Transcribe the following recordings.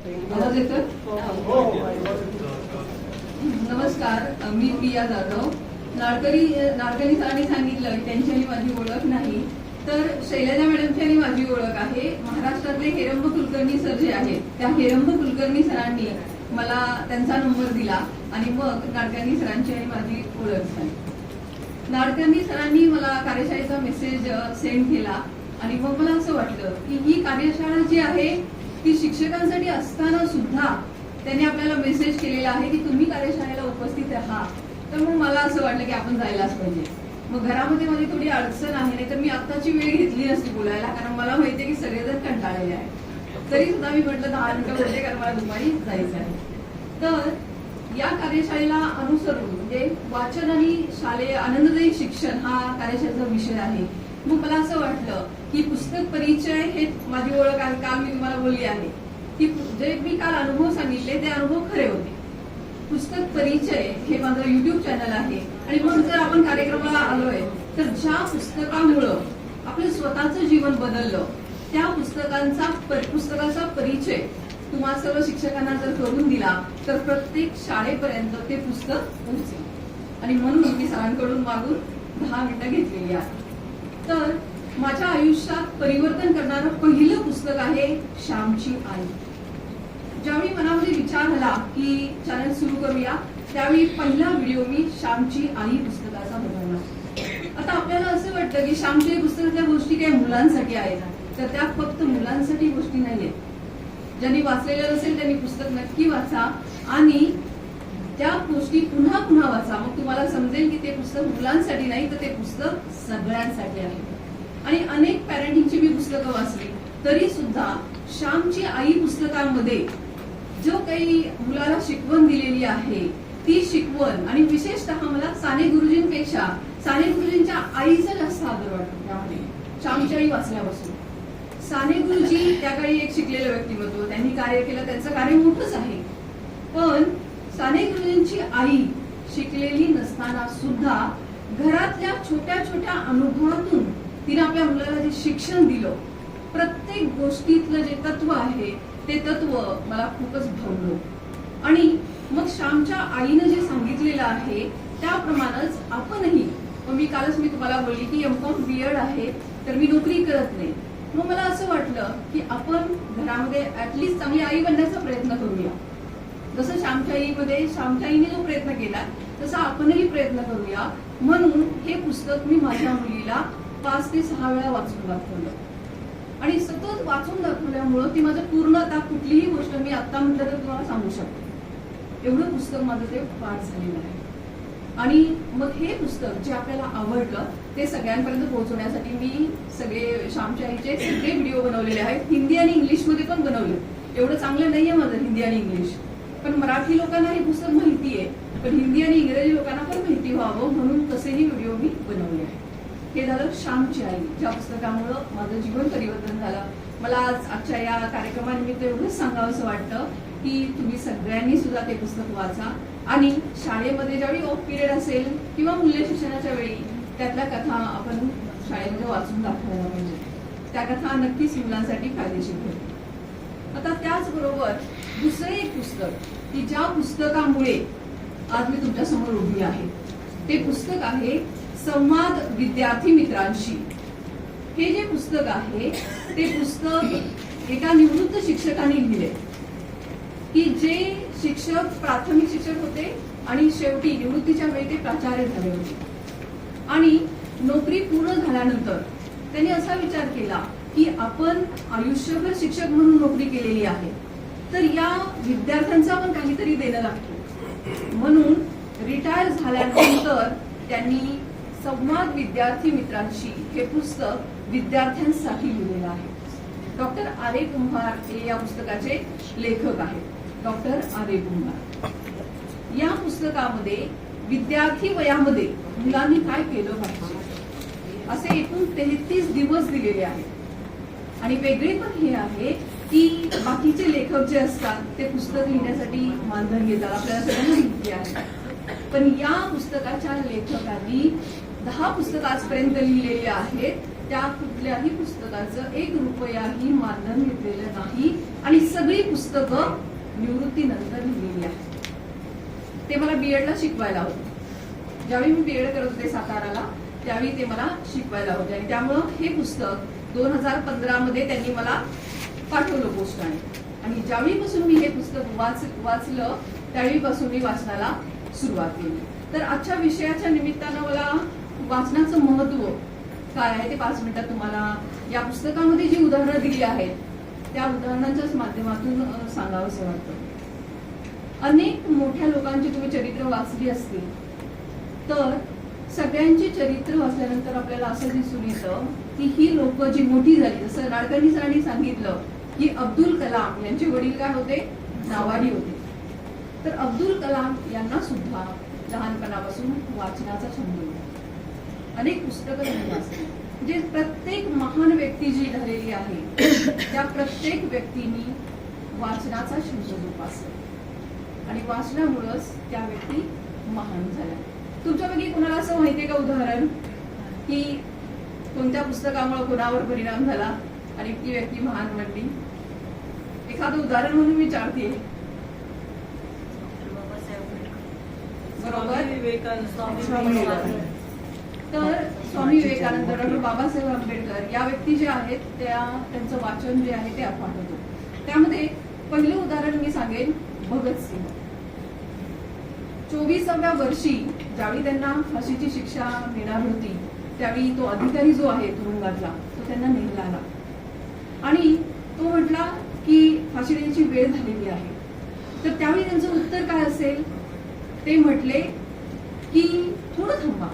आवाज येतोय नमस्कार मी प्रिया जाधव. नाडकरी नाडकरी सरांनी सांगितलं की त्यांची आणि माझी ओळख नाही. तर शैलजा मॅडमची आणि माझी ओळख आहे. महाराष्ट्रातले हेरंब कुलकर्णी सर जे आहेत त्या हेरंब कुलकर्णी सरांनी मला त्यांचा नंबर दिला आणि मग नाडकर्णी सरांची आणि माझी ओळख झाली. नाडकर्णी सरांनी मला कार्यशाळेचा मेसेज सेंड केला आणि मग मला असं वाटलं की ही कार्यशाळा जी आहे की शिक्षकांसाठी असताना सुद्धा त्यांनी आपल्याला मेसेज केलेला आहे की तुम्ही कार्यशाळेला उपस्थित राहा. तर मग मला असं वाटलं की आपण जायलाच पाहिजे. मग घरामध्ये माझी थोडी अडचण आहे नाही तर मी आत्ताची वेळ घेतली असती बोलायला कारण मला माहितीये की सगळेजण कंटाळलेले आहेत. तरी सुद्धा मी म्हटलं दहा मिनिटं बोलते कारण मला दुपारी जायचं आहे. तर या कार्यशाळेला अनुसरून म्हणजे वाचन आणि शालेय आनंददायी शिक्षण हा कार्यशाळेचा विषय आहे. मग मला असं वाटलं की पुस्तक परिचय माझी ओळख आहे काल मी तुम्हाला बोलली आहे. की जे मी काल अनुभव सांगितले ते अनुभव खरे होते. पुस्तक परिचय हे माझं युट्यूब चॅनल आहे. आणि म्हणून जर आपण कार्यक्रमाला आलोय तर ज्या पुस्तकामुळं आपलं स्वतःचं जीवन बदललं त्या पुस्तकांचा पुस्तकाचा परिचय तुम्हा सर्व शिक्षकांना जर करून दिला तर प्रत्येक शाळेपर्यंत ते पुस्तक पोहोचेल. आणि म्हणून मी सरांकडून मागून दहा मिनिटं घेतलेली आहे माझ्या आयुष्यात परिवर्तन करणारं पहिलं पुस्तक आहे श्यामची आई. ज्यावेळी मनामध्ये विचार आला की चॅनल सुरू करूया त्यावेळी पहिला व्हिडिओ मी श्यामची आई पुस्तकाचा बनवला. आता आपल्याला असं वाटतं की श्यामची आई पुस्तकातल्या गोष्टी काही मुलांसाठी आहेत? तर त्या फक्त मुलांसाठी गोष्टी नाहीयेत ज्यांनी वाचलेलं नसेल त्यांनी पुस्तक नक्की वाचा आणि त्या गोष्टी पुन्हा पुन्हा वाचा. मग तुम्हाला समजेल की ते पुस्तक मुलांसाठी नाही तर ते पुस्तक सगळ्यांसाठी आहे. आणि अनेक पॅरेंटिंगची मी पुस्तकं वाचली. तरी सुद्धा श्यामची आई पुस्तकांमध्ये जो काही मुलाला शिकवण दिलेली आहे ती शिकवण आणि विशेषतः मला साने गुरुजींपेक्षा साने गुरुजींच्या आईचा जास्त आदर वाटतो. त्यामध्ये श्यामची आई वाचल्यापासून. साने गुरुजी त्या काळी एक शिकलेलं व्यक्तिमत्व त्यांनी कार्य केलं त्यांचं कार्य मोठंच आहे. पण साने गुरुजींची आई शिकलेली नसताना सुद्धा घरातल्या छोट्या छोट्या अनुभवातून तिने आपल्या मुलाला जे शिक्षण दिलं प्रत्येक गोष्टीतलं जे तत्व आहे ते तत्व मला खूपच भावलं. आणि मग श्यामच्या आईनं जे सांगितलेलं आहे त्याप्रमाणेच आपणही मग मी कालच मी तुम्हाला बोलली की एम कॉम बी एड आहे तर मी नोकरी करत नाही. मग मला असं वाटलं की आपण घरामध्ये ऍटलिस्ट चांगली आई बनण्याचा प्रयत्न करूया. जसं श्यामच्या आईमध्ये श्यामच्या आईने जो प्रयत्न केला तसा आपणही प्रयत्न करूया. म्हणून हे पुस्तक मी माझ्या मुलीला पाच ते सहा वेळा वाचून दाखवलं. आणि सतत वाचून दाखवल्यामुळं ती माझं पूर्ण आता कुठलीही गोष्ट मी आता म्हटलं तर तुम्हाला सांगू शकते. एवढं पुस्तक माझं ते पाठ झालेलं आहे. आणि मग हे पुस्तक जे आपल्याला आवडलं ते सगळ्यांपर्यंत पोहोचवण्यासाठी मी सगळे श्यामच्या आईचे सगळे व्हिडिओ बनवलेले आहेत. हिंदी आणि इंग्लिशमध्ये पण बनवले. एवढं चांगलं नाहीये माझं हिंदी आणि इंग्लिश. पण मराठी लोकांना हे पुस्तक माहिती आहे पण हिंदी आणि इंग्रजी लोकांना पण माहिती व्हावं म्हणून तसेही व्हिडिओ मी बनवले आहेत. हे झालं श्यामची आई ज्या पुस्तकामुळं माझं जीवन परिवर्तन झालं. मला आज आजच्या या कार्यक्रमानिमित्त एवढंच सांगावंसं वाटतं की तुम्ही सगळ्यांनी सुद्धा ते पुस्तक वाचा. आणि शाळेमध्ये ज्यावेळी ऑफ पिरियड असेल किंवा मूल्य शिक्षणाच्या वेळी त्यातल्या कथा आपण शाळेमध्ये वाचून दाखवायला पाहिजे म्हणजे. त्या कथा नक्कीच मुलांसाठी फायदेशीर ठरतील आता त्याचबरोबर दुसरं एक पुस्तक की ज्या पुस्तकामुळे आज मी तुमच्यासमोर उभी आहे. ते पुस्तक आहे संवाद विद्यार्थी मित्रांशी. हे जे पुस्तक आहे ते पुस्तक एका निवृत्त शिक्षकाने लिहिले. की जे शिक्षक प्राथमिक शिक्षक होते आणि शेवटी निवृत्तीच्या वेळी ते प्राचार्य झाले होते. आणि नोकरी पूर्ण झाल्यानंतर त्यांनी असा विचार केला की आपण आयुष्यभर शिक्षक म्हणून नोकरी केलेली आहे तर या विद्यार्थ्यांचा पण काहीतरी देणं लागतो. म्हणून रिटायर झाल्यानंतर त्यांनी संवाद विद्यार्थी मित्रांशी हे पुस्तक विद्यार्थ्यांसाठी लिहिलेलं आहे. डॉक्टर आरे कुंभार हे या पुस्तकाचे लेखक आहेत. डॉक्टर आरे कुंभार. या पुस्तकामध्ये विद्यार्थी वयामध्ये मुलांनी काय केलं पाहिजे? असे एकूण तेहतीस दिवस दिलेले आहेत. आणि वेगळे पण हे आहे की बाकीचे लेखक जे असतात ते पुस्तक लिहिण्यासाठी मानधन घेतात. आपल्याला सगळ्यांना माहिती आहे. पण या पुस्तकाच्या लेखकांनी दहा पुस्तकं आजपर्यंत लिहिलेली आहेत. त्या कुठल्याही पुस्तकाचं एक रुपयाही मानधन घेतलेलं नाही. आणि सगळी पुस्तकं निवृत्तीनंतर लिहिलेली आहेत. ते मला बीएडला शिकवायला होतं. ज्यावेळी मी बीएड करत होते साताराला त्यावेळी ते मला शिकवायला होते. आणि त्यामुळं हे पुस्तक दोन हजार पंधरा मध्ये त्यांनी मला पाठवलं पोस्टाने. आणि ज्यावेळीपासून मी हे पुस्तक वाच वाचलं त्यावेळीपासून मी वाचनाला सुरुवात केली. तर आजच्या विषयाच्या निमित्तानं मला वाचनाचं महत्त्व काय आहे ते पाच मिनिटात तुम्हाला या पुस्तकामध्ये जी उदाहरणं दिली आहेत त्या उदाहरणांच्याच माध्यमातून सांगावं असं वाटतं. अनेक मोठ्या लोकांची तुम्ही चरित्र वाचली असतील तर सगळ्यांची चरित्र वाचल्यानंतर आपल्याला असं दिसून येतं की ही लोक जी मोठी झाली जसं नाडकर्णी सरांनी सांगितलं की अब्दुल कलाम यांचे वडील काय होते? नावाडी होते. तर अब्दुल कलाम यांना सुद्धा लहानपणापासून वाचनाचा छंद होता. अनेक पुस्तकं त्यांनी वाचली. म्हणजे प्रत्येक महान व्यक्ती जी झालेली आहे त्या प्रत्येक व्यक्तीनी वाचनाचा छंद जोपासला आणि वाचनामुळंच त्या व्यक्ती महान झाल्या. तुमच्यापैकी कोणाला असं माहितीये का उदाहरण? की कोणत्या पुस्तकामुळे कोणावर परिणाम झाला आणि ती व्यक्ती महान बनली? एखादं उदाहरण म्हणून विचारते. बरोबर? स्वामी विवेकानंद. तर स्वामी विवेकानंद डॉक्टर बाबासाहेब आंबेडकर या व्यक्ती ज्या आहेत त्या त्यांचं वाचन जे आहे ते आपण होतं त्यामध्ये पहिलं उदाहरण मी सांगेन भगतसिंग चोवीसाव्या वर्षी ज्यावेळी त्यांना फाशीची शिक्षा मिळणार होती त्यावेळी तो अधिकारी जो आहे तुरुंगातला तो त्यांना नेमला आला. आणि तो म्हटला की फाशी देण्याची वेळ झालेली आहे. तर त्यावेळी त्यांचं उत्तर काय असेल? ते म्हटले की थोडं थांबा.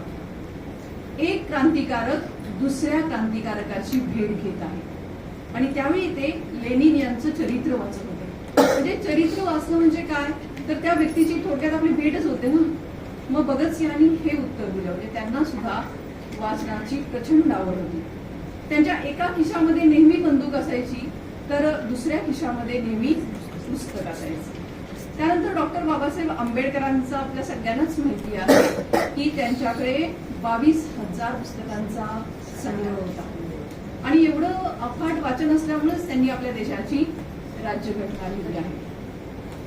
एक क्रांतिकारक दुसऱ्या क्रांतिकारकाची भेट घेत आहे. आणि त्यावेळी ते लेनिन यांचं चरित्र वाचत होते. म्हणजे चरित्र वाचलं म्हणजे काय? तर त्या व्यक्तीची थोडक्यात आपली भेटच होते ना. मग भगतसिंहांनी हे उत्तर दिलं. म्हणजे त्यांना सुद्धा वाचनाची प्रचंड आवड होती. त्यांच्या एका खिशामध्ये नेहमी बंदूक असायची तर दुसऱ्या खिशामध्ये नेहमी पुस्तक असायचं. त्यानंतर डॉक्टर बाबासाहेब आंबेडकरांचं आपल्या सगळ्यांनाच माहिती आहे की त्यांच्याकडे बावीस हजार पुस्तकांचा संग्रह होता. आणि एवढं अफाट वाचन असल्यामुळेच त्यांनी आपल्या देशाची राज्यघटना लिहिली आहे.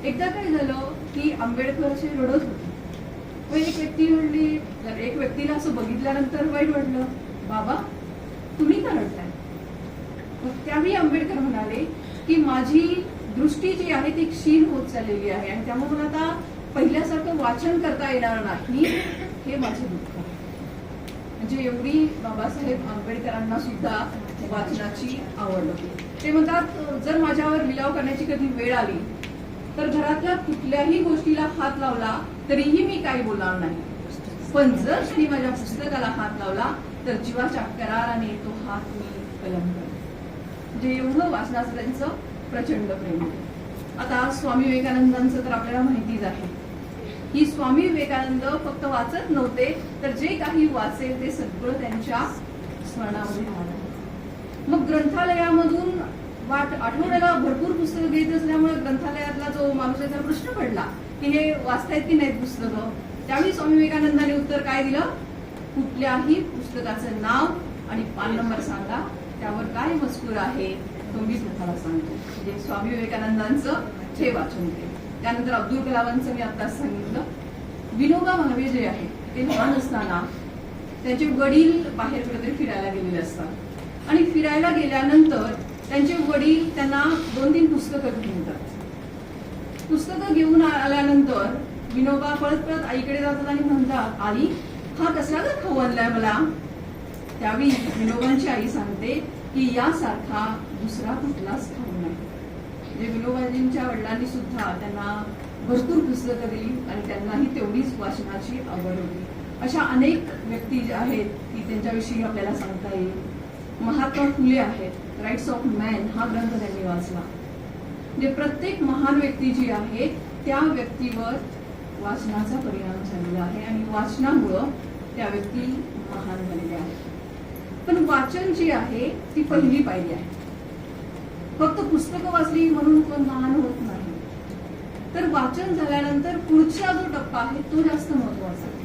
एकदा काय झालं की आंबेडकर असे रडत होते. मग एक व्यक्ती म्हणली एक व्यक्तीला असं बघितल्यानंतर वाईट वाटलं बाबा तुम्ही का रडताय? मग त्यावेळी आंबेडकर म्हणाले की माझी दृष्टी जी आहे ती क्षीण होत चाललेली आहे. आणि त्यामुळे मला आता पहिल्यासारखं वाचन करता येणार नाही हे माझे दुःख आहे. म्हणजे एवढी बाबासाहेब आंबेडकरांना सुद्धा वाचनाची आवड होती. ते म्हणतात जर माझ्यावर लिलाव करण्याची कधी वेळ आली तर घरातल्या कुठल्याही गोष्टीला हात लावला तरीही मी काही बोलणार नाही. पण जर श्री माझ्या पुस्तकाला हात लावला तर जीवाच्या कराराने तो हात मी कलम करेन. म्हणजे एवढं वाचनाचं त्यांचं प्रचंड प्रेम आता स्वामी विवेकानंदांचं तर आपल्याला माहितीच आहे. ही स्वामी विवेकानंद फक्त वाचत नव्हते तर जे काही वाचेल ते सगळं त्यांच्या स्मरणामध्ये राहणार मग ग्रंथालयामधून वाट आठवड्याला भरपूर पुस्तकं घेत असल्यामुळे ग्रंथालयातला जो माणूस आहे प्रश्न पडला की हे वाचतायत की नाहीत पुस्तकं? त्यावेळी स्वामी विवेकानंदाने उत्तर काय दिलं? कुठल्याही पुस्तकाचं नाव आणि पान नंबर सांगा त्यावर काय मजकूर आहे? तो मी तुम्हाला सांगतो. म्हणजे स्वामी विवेकानंदांचं हे वाचन केलं त्यानंतर अब्दुल कलामांचं मी आताच सांगितलं. विनोबा भावे जे आहे ते लहान असताना त्यांचे वडील बाहेर कुठेतरी फिरायला गेलेले असतात. आणि फिरायला गेल्यानंतर त्यांचे वडील त्यांना दोन तीन पुस्तकं घेऊन येतात. पुस्तकं घेऊन आल्यानंतर विनोबा पळत पळत आईकडे जातात आणि म्हणतात आई हा कसला खाऊ आणलाय मला? त्यावेळी विनोबांची आई सांगते की यासारखा दुसरा कुठलाच ठाऊ नाही म्हणजे विनोबाजींच्या वडिलांनी सुद्धा त्यांना भरपूर पुस्तकं दिली आणि त्यांनाही तेवढीच वाचनाची आवड होती. अशा अनेक व्यक्ती ज्या आहेत की त्यांच्याविषयी आपल्याला सांगता येईल. महात्मा फुले आहेत. राईट्स ऑफ मॅन हा ग्रंथ त्यांनी वाचला. म्हणजे प्रत्येक महान व्यक्ती जी आहे त्या व्यक्तीवर वाचनाचा परिणाम झालेला आहे आणि वाचनामुळं त्या व्यक्ती महान झालेल्या आहेत. पण वाचन जी आहे ती पहिली पायरी आहे. फक्त पुस्तकं वाचली म्हणून कोण महान होत नाही. तर वाचन झाल्यानंतर पुढचा जो टप्पा आहे तो जास्त महत्त्वाचा आहे.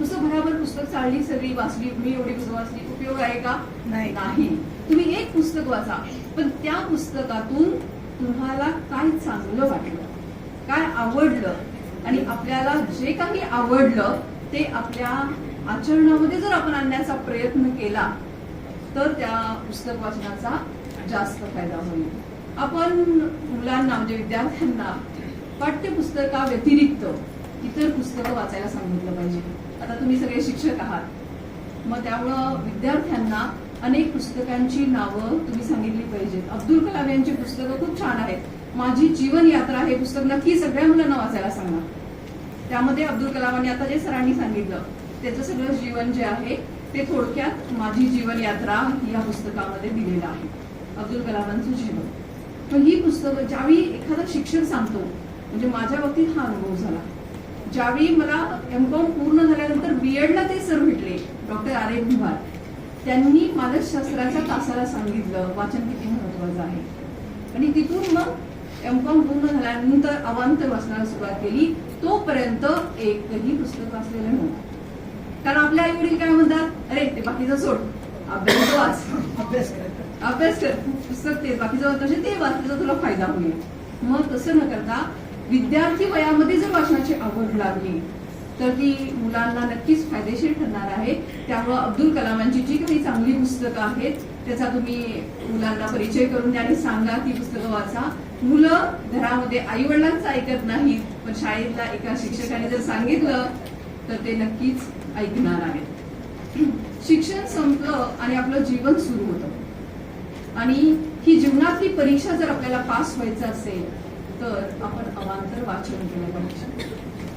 नुसतं भराभर पुस्तक चालली सगळी वाचली. मी एवढी पुस्तकं वाचली. उपयोग आहे का? नाही. नाही. तुम्ही एक पुस्तक वाचा पण त्या पुस्तकातून तुम्हाला काय चांगलं वाटलं काय आवडलं आणि आपल्याला जे काही आवडलं ते आपल्या आचरणामध्ये जर आपण आणण्याचा प्रयत्न केला तर त्या पुस्तक वाचनाचा जास्त फायदा होईल. आपण मुलांना म्हणजे विद्यार्थ्यांना पाठ्यपुस्तका व्यतिरिक्त इतर पुस्तकं वाचायला सांगितलं पाहिजे. आता तुम्ही सगळे शिक्षक आहात. मग त्यामुळं विद्यार्थ्यांना अनेक पुस्तकांची नावं तुम्ही सांगितली पाहिजेत. अब्दुल कलाम यांची पुस्तकं खूप छान आहेत. माझी जीवन यात्रा हे पुस्तक नक्की सगळ्या मुलांना वाचायला सांगा त्यामध्ये अब्दुल कलामांनी आता जे सरांनी सांगितलं त्याचं सगळं जीवन जे आहे ते थोडक्यात माझी जीवन यात्रा या पुस्तकामध्ये दिलेलं आहे. अब्दुल कलामांचं जीवन. पण ही पुस्तकं ज्यावेळी एखादा शिक्षक सांगतो म्हणजे माझ्या बाबतीत हा अनुभव झाला. ज्यावेळी मला एम कॉम पूर्ण झाल्यानंतर बीएडला ते सर भेटले डॉक्टर आर ए भिवार त्यांनी मानसशास्त्राच्या तासाला सांगितलं वाचन किती महत्वाचं आहे. आणि तिथून मग एम कॉम पूर्ण झाल्यानंतर अवांतर वाचनाला सुरुवात केली तोपर्यंत एकही पुस्तक वाचलेलं नव्हतं. कारण आपले आई वडील काय म्हणतात अरे ते बाकीचं सोड अभ्यास वाच. अभ्यास कर अभ्यास कर. पुस्तक ते बाकीचं कसे ते वाचण्याचा तुला फायदा होईल. मग तसं न करता विद्यार्थी वयामध्ये जर वाचनाची आवड लागली तर ती मुलांना नक्कीच फायदेशीर ठरणार आहे. त्यामुळं अब्दुल कलामांची जी काही चांगली पुस्तकं आहेत त्याचा तुम्ही मुलांना परिचय करून द्या आणि सांगा ती पुस्तकं वाचा. मुलं घरामध्ये आई वडिलांचं ऐकत नाहीत पण शाळेतला एका शिक्षकाने जर सांगितलं तर ते नक्कीच ऐकणार आहेत. शिक्षण संपलं आणि आपलं जीवन सुरू होतं. आणि ही जीवनातली परीक्षा जर आपल्याला पास व्हायचं असेल तर आपण अवांतर वाचन केलं पाहिजे.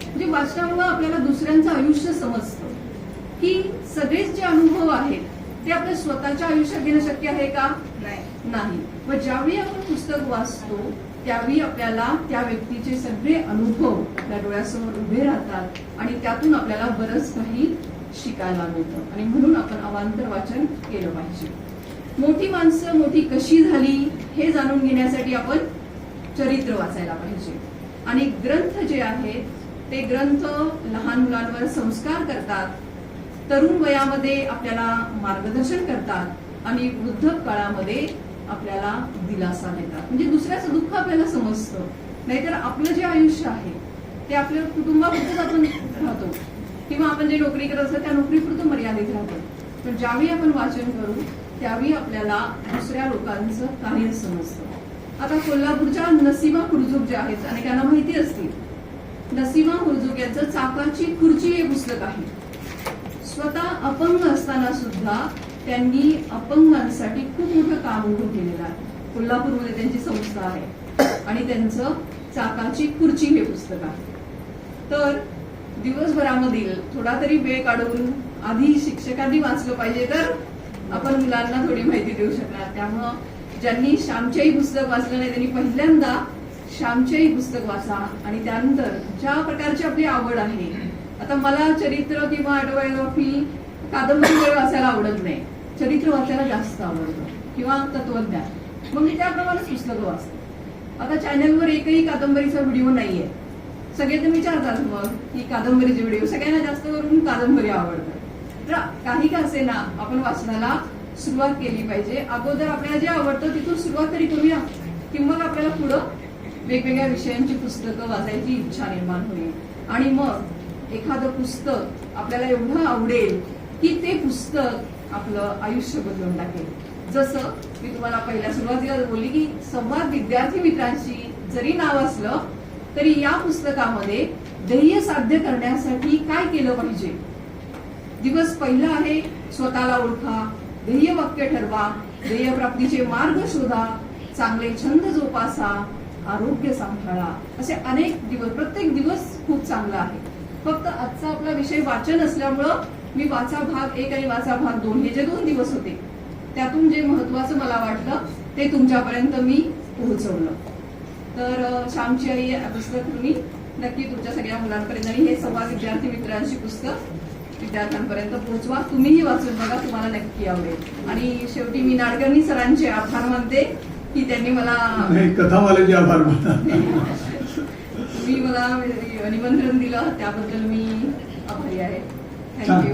म्हणजे वाचनामुळं आपल्याला दुसऱ्यांचं आयुष्य समजतं. की सगळेच जे अनुभव आहेत ते आपल्या स्वतःच्या आयुष्यात घेणं शक्य आहे का? नाही. नाही. मग ज्यावेळी आपण पुस्तक वाचतो त्यावेळी आपल्याला त्या व्यक्तीचे सगळे अनुभव आपल्या डोळ्यासमोर उभे राहतात आणि त्यातून आपल्याला बरंच काही शिकायला मिळतं. आणि म्हणून आपण अवांतर वाचन केलं पाहिजे. मोठी माणसं मोठी कशी झाली हे जाणून घेण्यासाठी आपण चरित्र वाचायला पाहिजे. आणि ग्रंथ जे आहेत ते ग्रंथ लहान मुलांवर संस्कार करतात तरुण वयामध्ये आपल्याला मार्गदर्शन करतात आणि वृद्ध काळामध्ये आपल्याला दिलासा देतात. म्हणजे दुसऱ्याचं दुःख आपल्याला समजतं. नाहीतर आपलं जे आयुष्य आहे ते आपल्या कुटुंबाबद्दल आपण राहतो. किंवा आपण जे नोकरी करत असतो त्या नोकरीपुरतं मर्यादित राहतो. पण ज्यावेळी आपण वाचन करू त्यावेळी आपल्याला दुसऱ्या लोकांचं कार्य समजतं. आता कोल्हापूरच्या नसीमा कुरजुक ज्या आहेत अनेकांना माहिती असतील नसीमा कुरजुक यांचं चाकाची खुर्ची हे पुस्तक आहे. स्वतः अपंग असताना सुद्धा त्यांनी अपंगांसाठी खूप मोठं काम उभं केलेलं आहे. कोल्हापूरमध्ये त्यांची संस्था आहे. आणि त्यांचं चाकाची खुर्ची हे पुस्तक आहे. तर दिवसभरामधील थोडा तरी वेळ काढून आधी शिक्षकांनी वाचलं पाहिजे तर आपण मुलांना थोडी माहिती देऊ शकणार. त्यामुळं ज्यांनी श्यामच्याही पुस्तक वाचलं नाही त्यांनी पहिल्यांदा श्यामच्याही पुस्तक वाचा आणि त्यानंतर ज्या प्रकारची आपली आवड आहे आता मला चरित्र किंवा ऑटोबायोग्राफी कादंबरी वेळ वाचायला आवडत नाही. चरित्र वाचायला जास्त आवडतं किंवा तत्वज्ञान. मग मी त्याप्रमाणेच पुस्तकं वाचते. आता चॅनलवर एकही कादंबरीचा व्हिडिओ नाहीये. सगळे ते विचारतात मग की कादंबरीचे व्हिडिओ सगळ्यांना जास्त करून कादंबरी आवडतात. तर काही का असे ना आपण वाचनाला सुरुवात केली पाहिजे. अगोदर आपल्याला जे आवडतं तिथून सुरुवात तरी करूया. किंवा आपल्याला पुढं वेगवेगळ्या विषयांची पुस्तकं वाचायची इच्छा निर्माण होईल. आणि मग एखादं पुस्तक आपल्याला एवढं आवडेल की ते पुस्तक आपलं आयुष्य बदलून टाकेल. जसं मी तुम्हाला पहिल्या सुरुवातीला बोलली की संवाद विद्यार्थी मित्रांची जरी नाव असलं तरी या पुस्तकामध्ये ध्येय साध्य करण्यासाठी काय केलं पाहिजे? दिवस पहिला आहे स्वतःला ओळखा ध्येय वाक्य ठरवा ध्येयप्राप्तीचे मार्ग शोधा चांगले छंद जोपासा आरोग्य सांभाळा. असे अनेक दिवस प्रत्येक दिवस खूप चांगला आहे. फक्त आजचा आपला विषय वाचन असल्यामुळं मी वाचा भाग एक आणि वाचा भाग दोन हे जे दोन दिवस होते त्यातून जे महत्वाचं मला वाटलं ते तुमच्यापर्यंत मी पोहोचवलं. तर श्यामची आई पुस्तक तुम्ही नक्की तुमच्या सगळ्या मुलांपर्यंत आणि हे संवाद विद्यार्थी मित्रांची पुस्तक विद्यार्थ्यांपर्यंत पोहोचवा. तुम्हीही वाचून बघा तुम्हाला नक्की आवडेल. आणि शेवटी मी नाडकर्णी सरांचे आभार मानते की त्यांनी मला कथावाल्याचे आभार तुम्ही मला निमंत्रण दिलं त्याबद्दल मी आभारी आहे. थँक्यू.